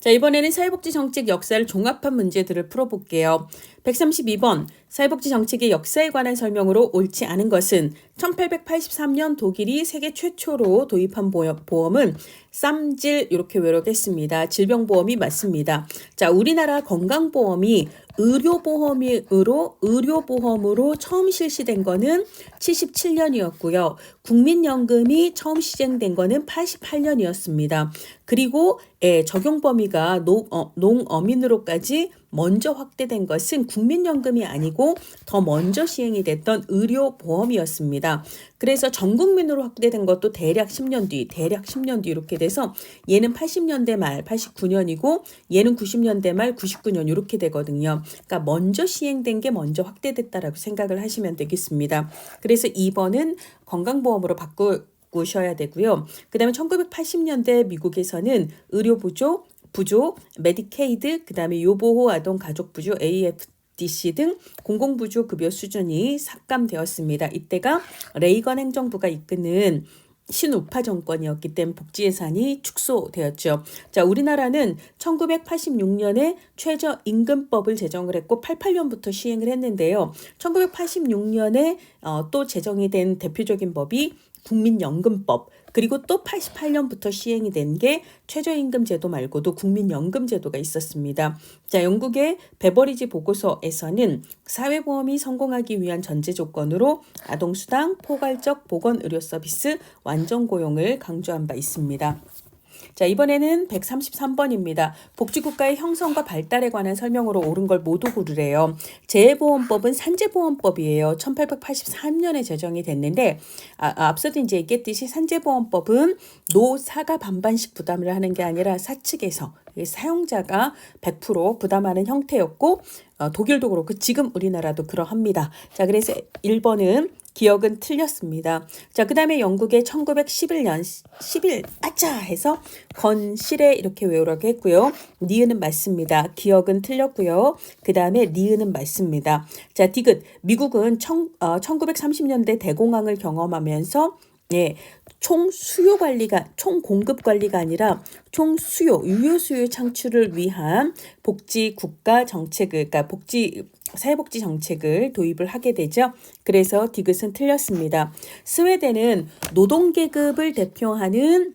자, 이번에는 사회복지 정책 역사를 종합한 문제들을 풀어볼게요. 132번 사회복지 정책의 역사에 관한 설명으로 옳지 않은 것은 1883년 독일이 세계 최초로 도입한 보험- 보험은 쌈질 이렇게 외우겠습니다. 질병보험이 맞습니다. 자, 우리나라 건강보험이 의료보험으로 의료보험으로 처음 실시된 거는 77년이었고요. 국민연금이 처음 시행된 거는 88년이었습니다. 그리고 예, 적용 범위가 농, 어, 농어민으로까지 먼저 확대된 것은 국민연금이 아니고 더 먼저 시행이 됐던 의료보험이었습니다. 그래서 전 국민으로 확대된 것도 대략 10년 뒤, 대략 10년 뒤 이렇게 돼서 얘는 80년대 말 89년이고 얘는 90년대 말 99년 이렇게 되거든요. 그러니까 먼저 시행된 게 먼저 확대됐다라고 생각을 하시면 되겠습니다. 그래서 2번은 건강보험으로 바꾸 고셔야 되고요. 그 다음에 1980년대 미국에서는 의료 부조, 부조, 메디케이드, 그 다음에 요보호 아동 가족 부조 AFDC 등 공공부조 급여 수준이 삭감되었습니다. 이때가 레이건 행정부가 이끄는 신우파 정권이었기 때문에 복지 예산이 축소되었죠. 자, 우리나라는 1986년에 최저임금법을 제정을 했고 88년부터 시행을 했는데요. 1986년에 어, 또 제정이 된 대표적인 법이 국민연금법 그리고 또 88년부터 시행이 된 게 최저임금 제도 말고도 국민연금 제도가 있었습니다. 자, 영국의 베버리지 보고서에서는 사회보험이 성공하기 위한 전제 조건으로 아동수당, 포괄적 보건의료 서비스, 완전 고용을 강조한 바 있습니다. 자, 이번에는 133번입니다. 복지국가의 형성과 발달에 관한 설명으로 옳은 걸 모두 고르래요. 재해보험법은 산재보험법이에요. 1883년에 제정이 됐는데, 아, 아, 앞서도 이제 얘기했듯이 산재보험법은 노사가 반반씩 부담을 하는 게 아니라 사측에서 이 사용자가 100% 부담하는 형태였고, 어, 독일도 그렇고 지금 우리나라도 그러합니다. 자, 그래서 1번은 기억은 틀렸습니다. 자, 그 다음에 영국의 1911년 11 아짜 해서 건실에 이렇게 외우라고 했고요. 니은은 맞습니다. 기억은 틀렸고요. 그 다음에 니은은 맞습니다. 자, 디귿 미국은 청, 어, 1930년대 대공황을 경험하면서 예, 총 수요 관리가 총 공급 관리가 아니라 총 수요 유효 수요 창출을 위한 복지 국가 정책을 그러니까 복지 사회복지 정책을 도입을 하게 되죠. 그래서 디귿은 틀렸습니다. 스웨덴은 노동 계급을 대표하는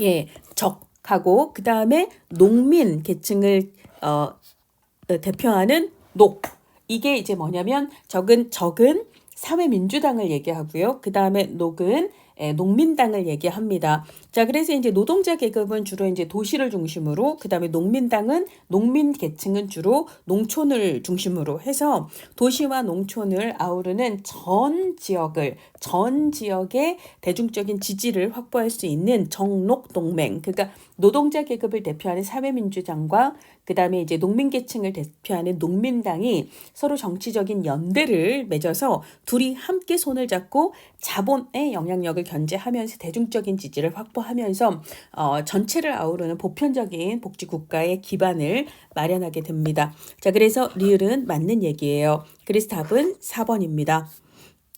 예, 적하고 그 다음에 농민 계층을 어, 어, 대표하는 녹 이게 이제 뭐냐면 적은 적은 사회민주당을 얘기하고요. 그 다음에 녹은 예, 농민당을 얘기합니다. 자, 그래서 이제 노동자 계급은 주로 이제 도시를 중심으로, 그 다음에 농민당은 농민 계층은 주로 농촌을 중심으로 해서 도시와 농촌을 아우르는 전 지역을, 전 지역의 대중적인 지지를 확보할 수 있는 정녹동맹, 그러니까 노동자 계급을 대표하는 사회민주당과 그 다음에 이제 농민 계층을 대표하는 농민당이 서로 정치적인 연대를 맺어서 둘이 함께 손을 잡고 자본의 영향력을 견제하면서 대중적인 지지를 확보하면서 어, 전체를 아우르는 보편적인 복지 국가의 기반을 마련하게 됩니다. 자, 그래서 리을은 맞는 얘기예요. 그래서 답은 4번입니다.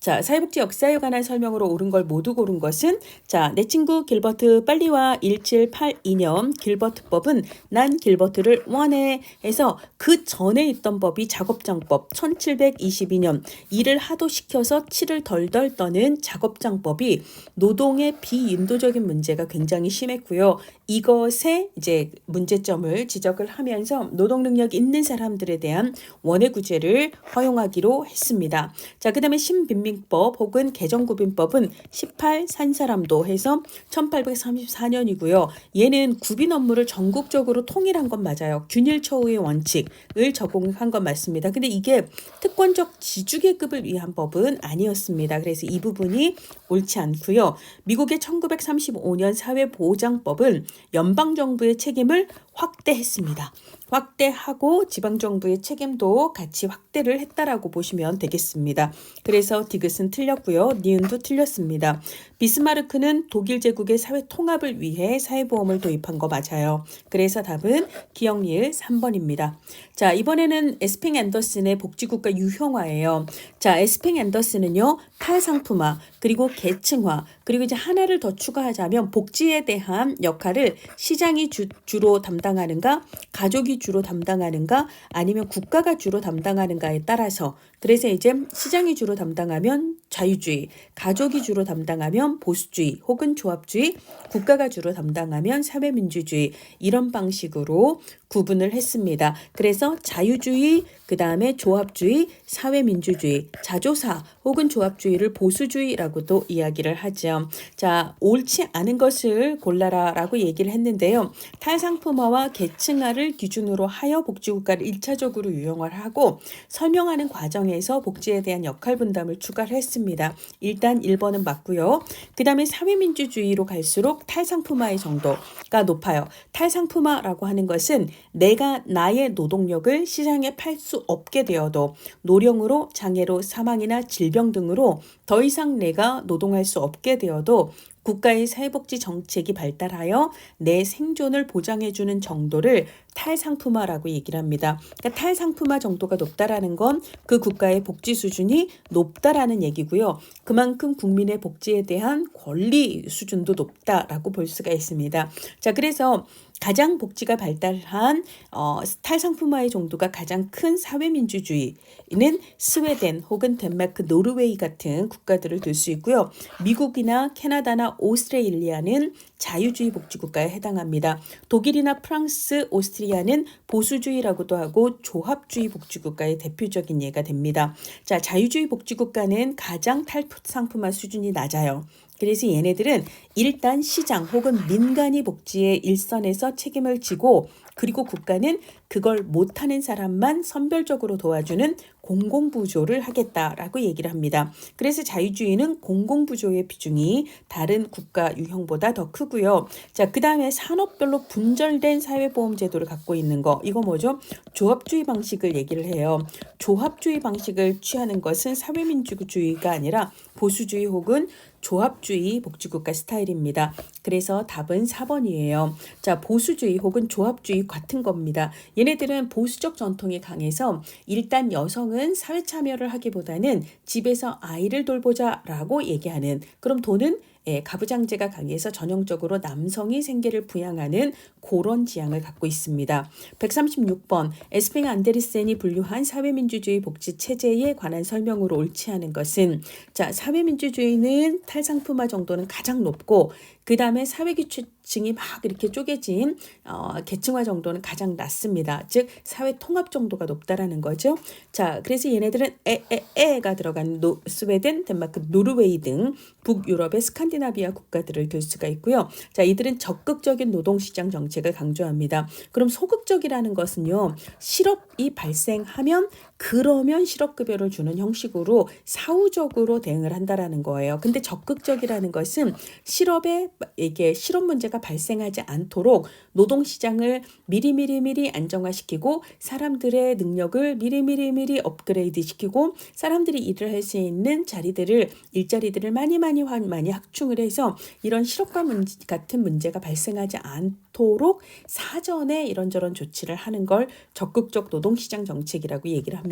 자, 사회복지 역사에 관한 설명으로 옳은 걸 모두 고른 것은 자, 내 친구 길버트 빨리 와 1782년 길버트법은 난 길버트를 원해 해서 그 전에 있던 법이 작업장법 1722년 일을 하도 시켜서 치를 덜덜 떠는 작업장법이 노동의 비인도적인 문제가 굉장히 심했고요. 이것에 이제 문제점을 지적을 하면서 노동 능력 있는 사람들에 대한 원해 구제를 허용하기로 했습니다. 자, 그다음에 신빈 민법 혹은 개정구빈법은 18산 사람도 해서 1834년이고요. 얘는 구빈 업무를 전국적으로 통일한 건 맞아요. 균일 처우의 원칙을 적용한 건 맞습니다. 근데 이게 특권적 지주계급을 위한 법은 아니었습니다. 그래서 이 부분이 옳지 않고요. 미국의 1935년 사회보장법은 연방정부의 책임을 확대했습니다. 확대하고 지방정부의 책임도 같이 확대를 했다라고 보시면 되겠습니다. 그래서 디귿은 틀렸고요. 니은도 틀렸습니다. 비스마르크는 독일 제국의 사회 통합을 위해 사회보험을 도입한 거 맞아요. 그래서 답은 기억리을 3번입니다. 자, 이번에는 에스팽 앤더슨의 복지국가 유형화예요. 자, 에스팽 앤더슨은요, 탈상품화, 그리고 계층화, 그리고 이제 하나를 더 추가하자면 복지에 대한 역할을 시장이 주, 주로 담당 하는가, 가족이 주로 담당하는가, 아니면 국가가 주로 담당하는가에 따라서 그래서 이제 시장이 주로 담당하면 자유주의, 가족이 주로 담당하면 보수주의 혹은 조합주의, 국가가 주로 담당하면 사회민주주의 이런 방식으로 구분을 했습니다. 그래서 자유주의, 그 다음에 조합주의, 사회민주주의, 자조사 혹은 조합주의를 보수주의라고도 이야기를 하죠. 자, 옳지 않은 것을 골라라라고 얘기를 했는데요. 탈상품화와 계층화를 기준으로 하여 복지국가를 1차적으로 유형화를 하고 설명하는 과정에 서 복지에 대한 역할 분담을 추가를 했습니다. 일단 1번은 맞고요. 그 다음에 사회민주주의로 갈수록 탈상품화의 정도가 높아요. 탈상품화라고 하는 것은 내가 나의 노동력을 시장에 팔 수 없게 되어도 노령으로 장애로 사망이나 질병 등으로 더 이상 내가 노동할 수 없게 되어도 국가의 사회복지 정책이 발달하여 내 생존을 보장해주는 정도를 탈상품화라고 얘기를 합니다. 그러니까 탈상품화 정도가 높다라는 건 그 국가의 복지 수준이 높다라는 얘기고요. 그만큼 국민의 복지에 대한 권리 수준도 높다라고 볼 수가 있습니다. 자, 그래서 가장 복지가 발달한 어, 탈상품화의 정도가 가장 큰 사회민주주의는 스웨덴 혹은 덴마크, 노르웨이 같은 국가들을 들 수 있고요. 미국이나 캐나다나 오스트레일리아는 자유주의 복지국가에 해당합니다. 독일이나 프랑스, 오스트리아 는 보수주의라고도 하고 조합주의 복지국가의 대표적인 예가 됩니다. 자, 자유주의 복지국가는 가장 탈상품화 수준이 낮아요. 그래서 얘네들은 일단 시장 혹은 민간이 복지의 일선에서 책임을 지고 그리고 국가는 그걸 못하는 사람만 선별적으로 도와주는 공공부조를 하겠다라고 얘기를 합니다. 그래서 자유주의는 공공부조의 비중이 다른 국가 유형보다 더 크고요. 자, 그 다음에 산업별로 분절된 사회보험제도를 갖고 있는 거. 이거 뭐죠? 조합주의 방식을 얘기를 해요. 조합주의 방식을 취하는 것은 사회민주주의가 아니라 보수주의 혹은 조합주의 복지국가 스타일입니다. 그래서 답은 4번이에요. 자, 보수주의 혹은 조합주의 같은 겁니다. 얘네들은 보수적 전통이 강해서 일단 여성 은 사회 참여를 하기보다는 집에서 아이를 돌보자 라고 얘기하는 그럼 돈은 예, 가부장제가 강해서 전형적으로 남성이 생계를 부양하는 그런 지향을 갖고 있습니다. 136번 에스팽 안데르센이 분류한 사회민주주의 복지 체제에 관한 설명으로 옳지 않은 것은 자 사회민주주의는 탈상품화 정도는 가장 높고 그 다음에 사회계층이 막 이렇게 쪼개진 어, 계층화 정도는 가장 낮습니다. 즉 사회 통합 정도가 높다라는 거죠. 자, 그래서 얘네들은 에에에가 들어간 노, 스웨덴, 덴마크, 노르웨이 등 북유럽의 스칸 디나비아 국가들을 들 수가 있고요. 자, 이들은 적극적인 노동시장 정책을 강조합니다. 그럼 소극적이라는 것은요, 실업이 발생하면 그러면 실업급여를 주는 형식으로 사후적으로 대응을 한다라는 거예요. 근데 적극적이라는 것은 실업에 이게 실업 문제가 발생하지 않도록 노동 시장을 미리미리 미리 안정화시키고 사람들의 능력을 미리미리 미리 업그레이드 시키고 사람들이 일을 할 수 있는 자리들을 일자리들을 많이 많이 많이 확충을 해서 이런 실업과 문제, 같은 문제가 발생하지 않도록 사전에 이런저런 조치를 하는 걸 적극적 노동시장 정책이라고 얘기를 합니다.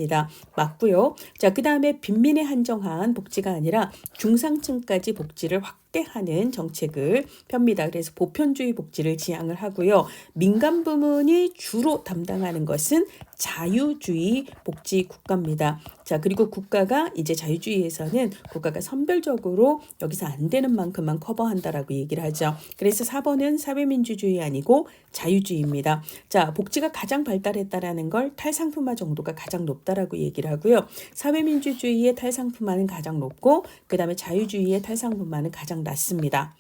맞고요. 자, 그 다음에 빈민에 한정한 복지가 아니라 중상층까지 복지를 확 확대하는 정책을 펴니다. 그래서 보편주의 복지를 지향을 하고요. 민간 부문이 주로 담당하는 것은 자유주의 복지 국가입니다. 자, 그리고 국가가 이제 자유주의에서는 국가가 선별적으로 여기서 안 되는 만큼만 커버한다라고 얘기를 하죠. 그래서 4번은 사회민주주의 아니고 자유주의입니다. 자, 복지가 가장 발달했다라는 걸 탈상품화 정도가 가장 높다라고 얘기를 하고요. 사회민주주의의 탈상품화는 가장 높고 그다음에 자유주의의 탈상품화는 가장 낮습니다.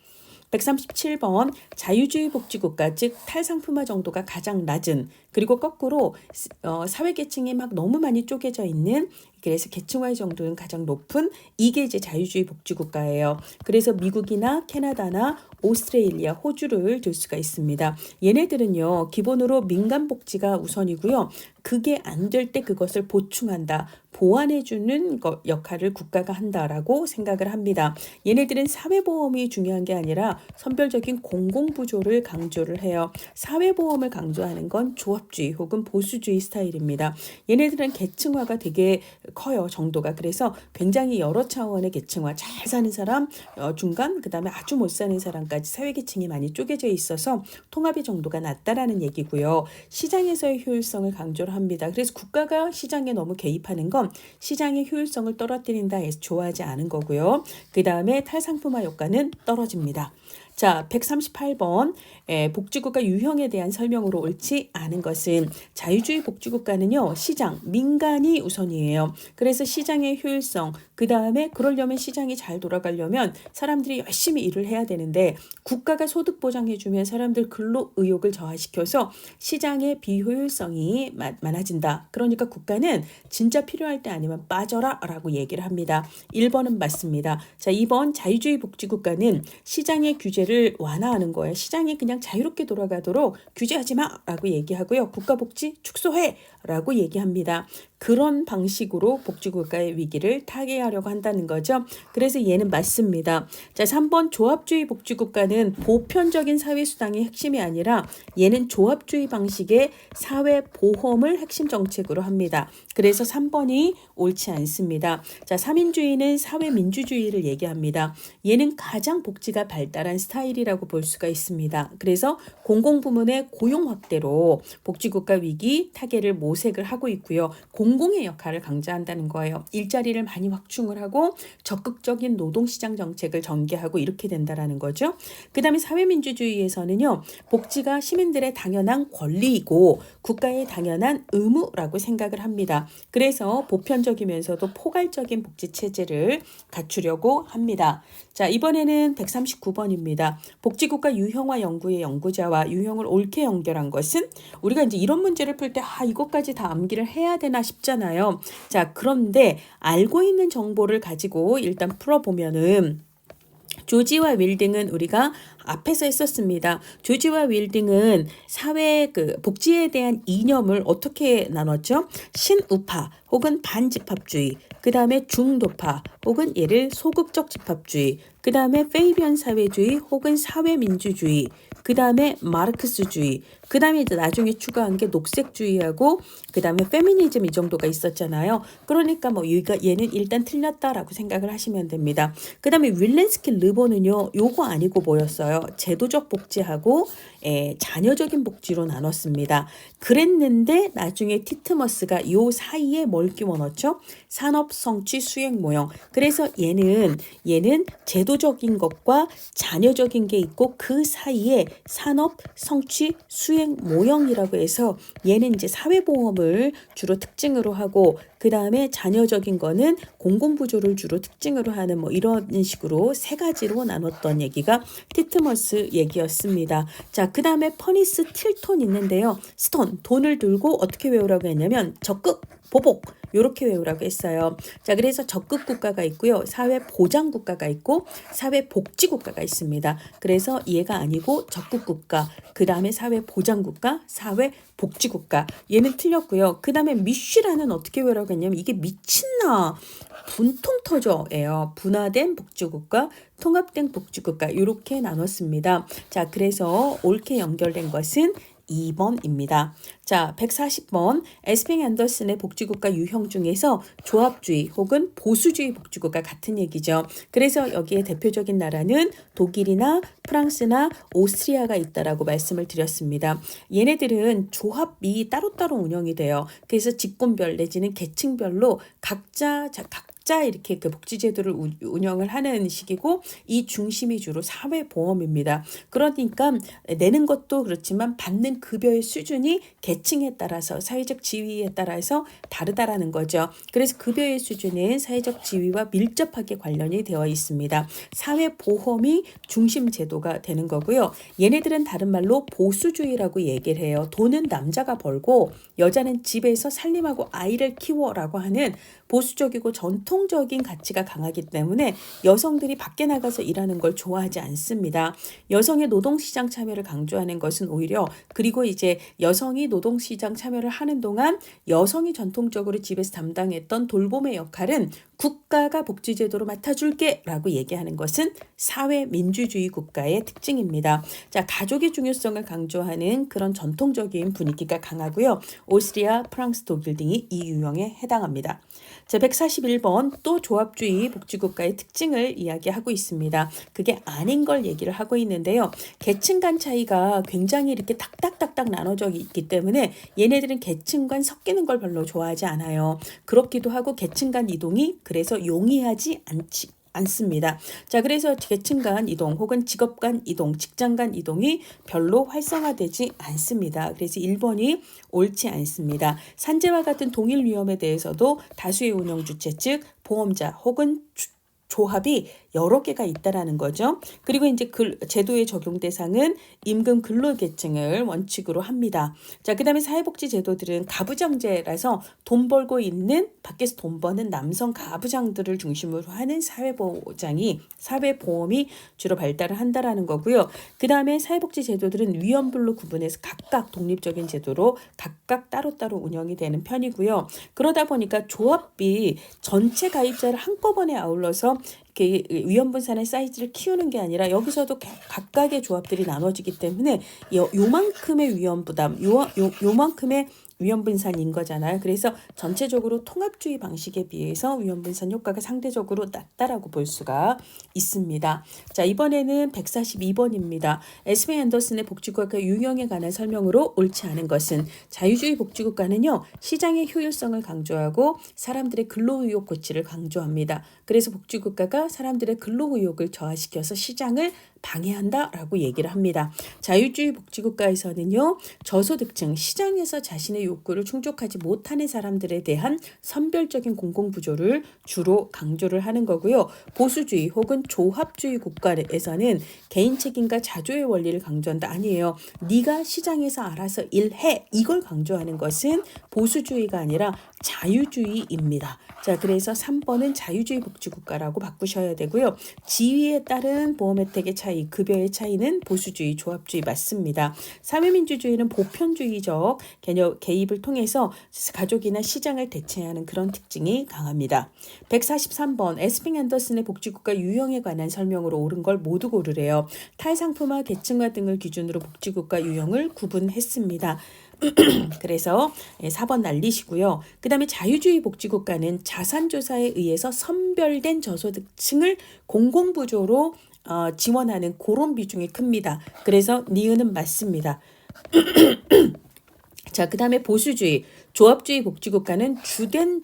137번 자유주의 복지국가 즉 탈상품화 정도가 가장 낮은 그리고 거꾸로 어, 사회 계층이 막 너무 많이 쪼개져 있는 그래서 계층화의 정도는 가장 높은 이게 이제 자유주의 복지국가예요. 그래서 미국이나 캐나다나 오스트레일리아, 호주를 들 수가 있습니다. 얘네들은요, 기본으로 민간 복지가 우선이고요. 그게 안 될 때 그것을 보충한다. 보완해주는 거- 역할을 국가가 한다라고 생각을 합니다. 얘네들은 사회보험이 중요한 게 아니라 선별적인 공공부조를 강조를 해요. 사회보험을 강조하는 건 조합 주의 혹은 보수주의 스타일입니다. 얘네들은 계층화가 되게 커요, 정도가. 그래서 굉장히 여러 차원의 계층화, 잘 사는 사람, 어, 중간, 그 다음에 아주 못 사는 사람까지 사회계층이 많이 쪼개져 있어서 통합의 정도가 낮다라는 얘기고요. 시장에서의 효율성을 강조를 합니다. 그래서 국가가 시장에 너무 개입하는 건 시장의 효율성을 떨어뜨린다 해서 좋아하지 않은 거고요. 그 다음에 탈상품화 효과는 떨어집니다. 자, 138번 에, 복지국가 유형에 대한 설명으로 옳지 않은 것은 자유주의 복지국가는요 시장 민간이 우선이에요. 그래서 시장의 효율성 그 다음에 그러려면 시장이 잘 돌아가려면 사람들이 열심히 일을 해야 되는데 국가가 소득 보장해주면 사람들 근로 의욕을 저하시켜서 시장의 비효율성이 마- 많아진다. 그러니까 국가는 진짜 필요할 때 아니면 빠져라 라고 얘기를 합니다. 1번은 맞습니다. 자, 2번 자유주의 복지국가는 시장의 규제를 완화하는 거예요. 시장이 그냥 자유롭게 돌아가도록 규제하지 마라고 얘기하고요. 국가복지 축소해라고 얘기합니다. 그런 방식으로 복지국가의 위기를 타개하려고 한다는 거죠. 그래서 얘는 맞습니다. 자, 3번 조합주의 복지국가는 보편적인 사회수당이 핵심이 아니라 얘는 조합주의 방식의 사회보험을 핵심 정책으로 합니다. 그래서 3번이 옳지 않습니다. 자, 3인주의는 사회민주주의를 얘기합니다. 얘는 가장 복지가 발달한 스타일이라고 볼 수가 있습니다. 그래서 공공부문의 고용 확대로 복지국가 위기 타개를 모색을 하고 있고요. 공 공의 역할을 강조한다는 거예요. 일자리를 많이 확충을 하고 적극적인 노동시장 정책을 전개하고 이렇게 된다라는 거죠. 그 다음에 사회민주주의에서는요, 복지가 시민들의 당연한 권리이고 국가의 당연한 의무라고 생각을 합니다. 그래서 보편적이면서도 포괄적인 복지 체제를 갖추려고 합니다. 자, 이번에는 139번입니다. 복지국가 유형화 연구의 연구자와 유형을 옳게 연결한 것은 우리가 이제 이런 문제를 풀 때 아, 이것까지 다 암기를 해야 되나 싶 잖아요. 자, 그런데 알고 있는 정보를 가지고 일단 풀어보면은 조지와 윌딩은 우리가 앞에서 했었습니다. 조지와 윌딩은 사회 그 복지에 대한 이념을 어떻게 나눴죠? 신우파 혹은 반집합주의, 그 다음에 중도파 혹은 얘를 소극적 집합주의, 그 다음에 페이비안 사회주의 혹은 사회민주주의, 그 다음에 마르크스주의, 그 다음에 이제 나중에 추가한 게 녹색주의하고 그 다음에 페미니즘 이 정도가 있었잖아요. 그러니까 뭐 얘가 얘는 일단 틀렸다라고 생각을 하시면 됩니다. 그 다음에 윌렌스키 르보는요, 요거 아니고 뭐였어요? 제도적 복지하고 에, 자녀적인 복지로 나눴습니다. 그랬는데 나중에 티트머스가 요 사이에 뭘 끼워 넣죠? 산업 성취 수행 모형. 그래서 얘는 얘는 제도적인 것과 자녀적인 게 있고 그 사이에 산업 성취 수행 모형이라고 해서 얘는 이제 사회보험을 주로 특징으로 하고 그 다음에 자녀적인 거는 공공부조를 주로 특징으로 하는 뭐 이런 식으로 세 가지로 나눴던 얘기가 티트머스 얘기였습니다. 자, 그 다음에 퍼니스 틸톤 있는데요. 스톤, 돈을 들고 어떻게 외우라고 했냐면 적극, 보복, 요렇게 외우라고 했어요. 자, 그래서 적극 국가가 있고요. 사회 보장 국가가 있고 사회 복지 국가가 있습니다. 그래서 얘가 아니고 적극 국가, 그 다음에 사회 보장 국가, 사회 복지 국가. 얘는 틀렸고요. 그 다음에 미쉬라는 어떻게 외우라고 했냐면 이게 미친나 분통 터져예요. 분화된 복지국가, 통합된 복지국가 이렇게 나눴습니다. 자, 그래서 옳게 연결된 것은 2번입니다. 자, 140번 에스핑 앤더슨의 복지국가 유형 중에서 조합주의 혹은 보수주의 복지국가 같은 얘기죠. 그래서 여기에 대표적인 나라는 독일이나 프랑스나 오스트리아가 있다라고 말씀을 드렸습니다. 얘네들은 조합이 따로따로 운영이 돼요. 그래서 직군별 내지는 계층별로 각자 자, 각 각자 이렇게 그 복지제도를 우- 운영을 하는 식이고 이 중심이 주로 사회보험입니다. 그러니까 내는 것도 그렇지만 받는 급여의 수준이 계층에 따라서 사회적 지위에 따라서 다르다라는 거죠. 그래서 급여의 수준은 사회적 지위와 밀접하게 관련이 되어 있습니다. 사회보험이 중심 제도가 되는 거고요. 얘네들은 다른 말로 보수주의라고 얘기를 해요. 돈은 남자가 벌고 여자는 집에서 살림하고 아이를 키워라고 하는 보수적이고 전통 적인 가치가 강하기 때문에 여성들이 밖에 나가서 일하는 걸 좋아하지 않습니다. 여성의 노동시장 참여를 강조하는 것은 오히려 그리고 이제 여성이 노동시장 참여를 하는 동안 여성이 전통적으로 집에서 담당했던 돌봄의 역할은 국가가 복지제도로 맡아줄게 라고 얘기하는 것은 사회민주주의 국가의 특징입니다. 자, 가족의 중요성을 강조하는 그런 전통적인 분위기가 강하고요. 오스트리아, 프랑스, 독일 등이 이 유형에 해당합니다. 자, 141번 또 조합주의 복지국가의 특징을 이야기하고 있습니다. 그게 아닌 걸 얘기를 하고 있는데요. 계층 간 차이가 굉장히 이렇게 딱딱딱딱 나눠져 있기 때문에 얘네들은 계층 간 섞이는 걸 별로 좋아하지 않아요. 그렇기도 하고 계층 간 이동이 그래서 용이하지 않지 않습니다. 자, 그래서 계층 간 이동 혹은 직업 간 이동, 직장 간 이동이 별로 활성화되지 않습니다. 그래서 1번이 옳지 않습니다. 산재와 같은 동일 위험에 대해서도 다수의 운영 주체 즉 보험자 혹은 주- 조합이 여러 개가 있다라는 거죠. 그리고 이제 그 제도의 적용 대상은 임금 근로계층을 원칙으로 합니다. 자, 그 다음에 사회복지 제도들은 가부장제라서 돈 벌고 있는 밖에서 돈 버는 남성 가부장들을 중심으로 하는 사회보장이 사회보험이 주로 발달을 한다라는 거고요. 그 다음에 사회복지 제도들은 위험별로 구분해서 각각 독립적인 제도로 각각 따로따로 운영이 되는 편이고요. 그러다 보니까 조합비 전체 가입자를 한꺼번에 아울러서 이렇게 위험 분산의 사이즈를 키우는 게 아니라 여기서도 가- 각각의 조합들이 나눠지기 때문에 요, 요만큼의 위험 부담, 요, 요, 요만큼의 위험 분산인 거잖아요. 그래서 전체적으로 통합주의 방식에 비해서 위험 분산 효과가 상대적으로 낮다라고 볼 수가 있습니다. 자, 이번에는 142번입니다. 에스베 앤더슨의 복지국가 유형에 관한 설명으로 옳지 않은 것은 자유주의 복지국가는요. 시장의 효율성을 강조하고 사람들의 근로의욕 고취를 강조합니다. 그래서 복지국가가 사람들의 근로의욕을 저하시켜서 시장을 방해한다라고 얘기를 합니다. 자유주의 복지국가에서는요, 저소득층, 시장에서 자신의 욕구를 충족하지 못하는 사람들에 대한 선별적인 공공부조를 주로 강조를 하는 거고요. 보수주의 혹은 조합주의 국가에서는 개인 책임과 자조의 원리를 강조한다. 아니에요. 네가 시장에서 알아서 일해. 이걸 강조하는 것은 보수주의가 아니라 자유주의입니다. 자, 그래서 3번은 자유주의 복지국가라고 바꾸셔야 되고요. 지위에 따른 보험 혜택의 차이, 급여의 차이는 보수주의, 조합주의 맞습니다. 사회민주주의는 보편주의적 개념 개 입을 통해서 가족이나 시장을 대체하는 그런 특징이 강합니다. 143번 에스핑 앤더슨의 복지국가 유형에 관한 설명으로 옳은 걸 모두 고르래요. 탈상품화 계층화 등을 기준으로 복지국가 유형을 구분했습니다. 그래서 4번 날리시고요. 그 다음에 자유주의 복지국가는 자산조사에 의해서 선별된 저소득층을 공공부조로 어, 지원하는 그런 비중이 큽니다. 그래서 니은은 맞습니다. 자, 그 다음에 보수주의, 조합주의 복지국가는 주된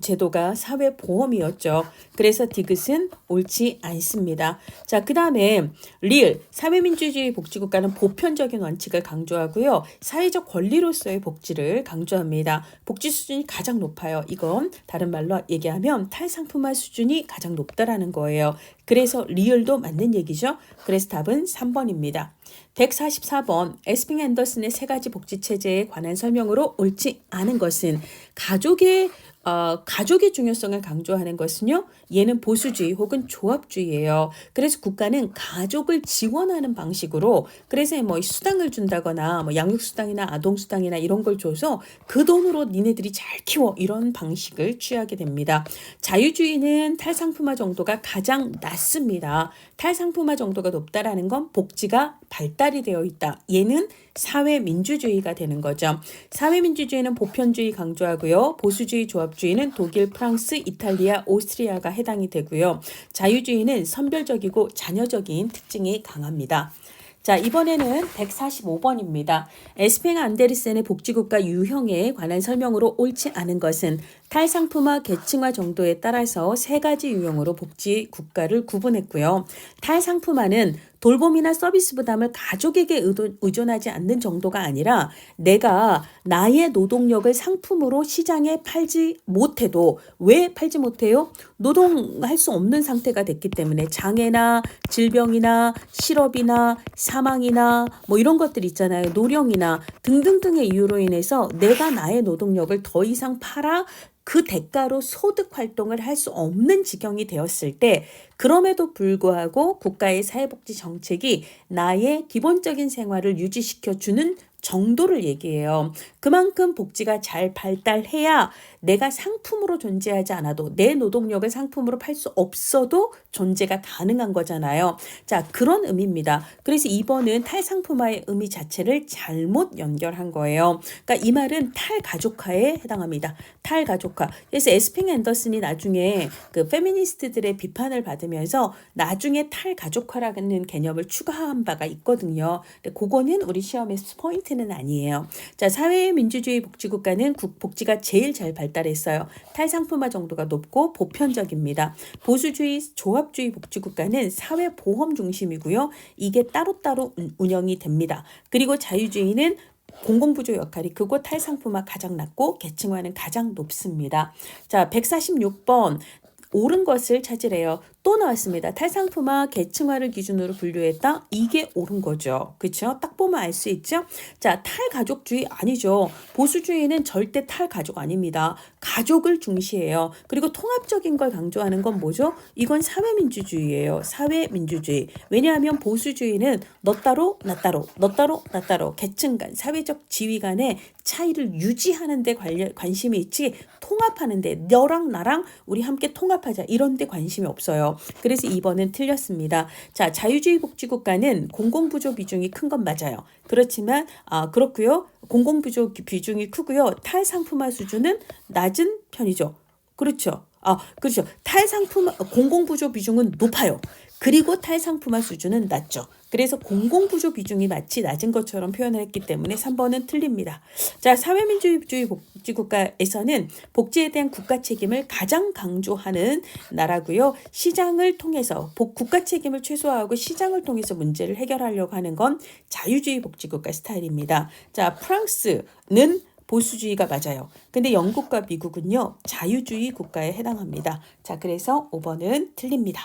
제도가 사회보험이었죠. 그래서 디귿은 옳지 않습니다. 자, 그 다음에 리을, 사회민주주의 복지국가는 보편적인 원칙을 강조하고요. 사회적 권리로서의 복지를 강조합니다. 복지 수준이 가장 높아요. 이건 다른 말로 얘기하면 탈상품화 수준이 가장 높다라는 거예요. 그래서 리을도 맞는 얘기죠. 그래서 답은 3번입니다. 144번 에스핑 앤더슨의 세 가지 복지 체제에 관한 설명으로 옳지 않은 것은 가족의 어, 가족의 중요성을 강조하는 것은요, 얘는 보수주의 혹은 조합주의예요. 그래서 국가는 가족을 지원하는 방식으로, 그래서 뭐 수당을 준다거나, 뭐 양육수당이나 아동수당이나 이런 걸 줘서 그 돈으로 니네들이 잘 키워 이런 방식을 취하게 됩니다. 자유주의는 탈상품화 정도가 가장 낮습니다. 탈상품화 정도가 높다라는 건 복지가 발달이 되어 있다. 얘는 사회민주주의가 되는 거죠. 사회민주주의는 보편주의 강조하고요. 보수주의 조합주의는 독일, 프랑스, 이탈리아, 오스트리아가 해당이 되고요. 자유주의는 선별적이고 자녀적인 특징이 강합니다. 자, 이번에는 145번입니다. 에스팽 안데르센의 복지국가 유형에 관한 설명으로 옳지 않은 것은 탈상품화 계층화 정도에 따라서 세 가지 유형으로 복지 국가를 구분했고요. 탈상품화는 돌봄이나 서비스 부담을 가족에게 의존하지 않는 정도가 아니라 내가 나의 노동력을 상품으로 시장에 팔지 못해도 왜 팔지 못해요? 노동할 수 없는 상태가 됐기 때문에 장애나 질병이나 실업이나 사망이나 뭐 이런 것들 있잖아요. 노령이나 등등등의 이유로 인해서 내가 나의 노동력을 더 이상 팔아 그 대가로 소득 활동을 할 수 없는 지경이 되었을 때 그럼에도 불구하고 국가의 사회복지 정책이 나의 기본적인 생활을 유지시켜 주는 정도를 얘기해요. 그만큼 복지가 잘 발달해야 내가 상품으로 존재하지 않아도 내 노동력을 상품으로 팔 수 없어도 존재가 가능한 거잖아요. 자, 그런 의미입니다. 그래서 2번은 탈상품화의 의미 자체를 잘못 연결한 거예요. 그러니까 이 말은 탈가족화에 해당합니다. 탈가족화. 그래서 에스핑 앤더슨이 나중에 그 페미니스트들의 비판을 받으면서 나중에 탈가족화라는 개념을 추가한 바가 있거든요. 근데 그거는 우리 시험에서 포인트는 아니에요. 자, 사회민주주의 복지국가는 국- 복지가 제일 잘 발 달했어요. 탈상품화 정도가 높고 보편적입니다. 보수주의 조합주의 복지국가는 사회보험 중심이고요. 이게 따로따로 운- 운영이 됩니다. 그리고 자유주의는 공공부조 역할이 크고 탈상품화 가장 낮고 계층화는 가장 높습니다. 자, 146번 옳은 것을 찾으래요. 또 나왔습니다. 탈상품화, 계층화를 기준으로 분류했다. 이게 옳은 거죠. 그렇죠? 딱 보면 알 수 있죠? 자, 탈가족주의 아니죠. 보수주의는 절대 탈가족 아닙니다. 가족을 중시해요. 그리고 통합적인 걸 강조하는 건 뭐죠? 이건 사회민주주의예요. 사회민주주의. 왜냐하면 보수주의는 너 따로 나 따로 너 따로 나 따로 계층 간 사회적 지위 간의 차이를 유지하는 데 관련 관심이 있지 통합하는 데 너랑 나랑 우리 함께 통합하자 이런 데 관심이 없 그래서 2번은 틀렸습니다. 자, 자유주의 복지국가는 공공부조 비중이 큰 건 맞아요. 그렇지만 아, 그렇고요. 공공부조 비중이 크고요. 탈상품화 수준은 낮은 편이죠. 그렇죠. 아, 그렇죠. 탈상품 공공부조 비중은 높아요. 그리고 탈상품화 수준은 낮죠. 그래서 공공부조 비중이 마치 낮은 것처럼 표현을 했기 때문에 3번은 틀립니다. 자, 사회민주주의 복지국가에서는 복지에 대한 국가 책임을 가장 강조하는 나라고요. 시장을 통해서 복, 국가 책임을 최소화하고 시장을 통해서 문제를 해결하려고 하는 건 자유주의 복지국가 스타일입니다. 자, 프랑스는 보수주의가 맞아요. 근데 영국과 미국은요, 자유주의 국가에 해당합니다. 자, 그래서 5번은 틀립니다.